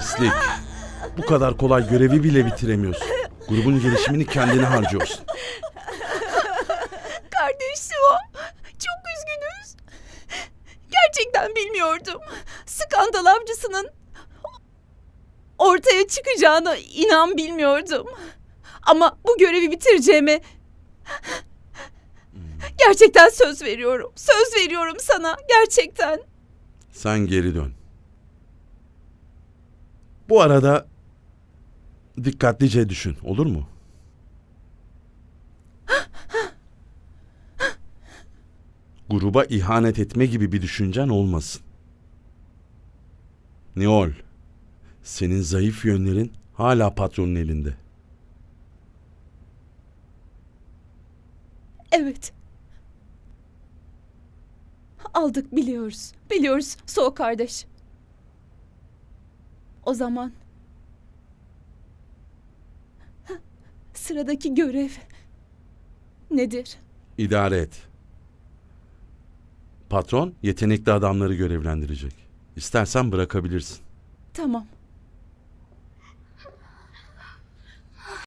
Pislik. Bu kadar kolay görevi bile bitiremiyorsun. Grubun gelişimini kendine harcıyorsun. Kardeşim o. Çok üzgünüz. Gerçekten bilmiyordum. Skandal avcısının ortaya çıkacağını inan bilmiyordum. Ama bu görevi bitireceğime gerçekten söz veriyorum. Söz veriyorum sana gerçekten. Sen geri dön. Bu arada dikkatlice düşün, olur mu? Gruba ihanet etme gibi bir düşüncen olmasın. Niol, senin zayıf yönlerin hala patronun elinde. Evet. Aldık biliyoruz. Biliyoruz soğuk kardeş. O zaman sıradaki görev nedir? İdare et. Patron yetenekli adamları görevlendirecek. İstersen bırakabilirsin. Tamam.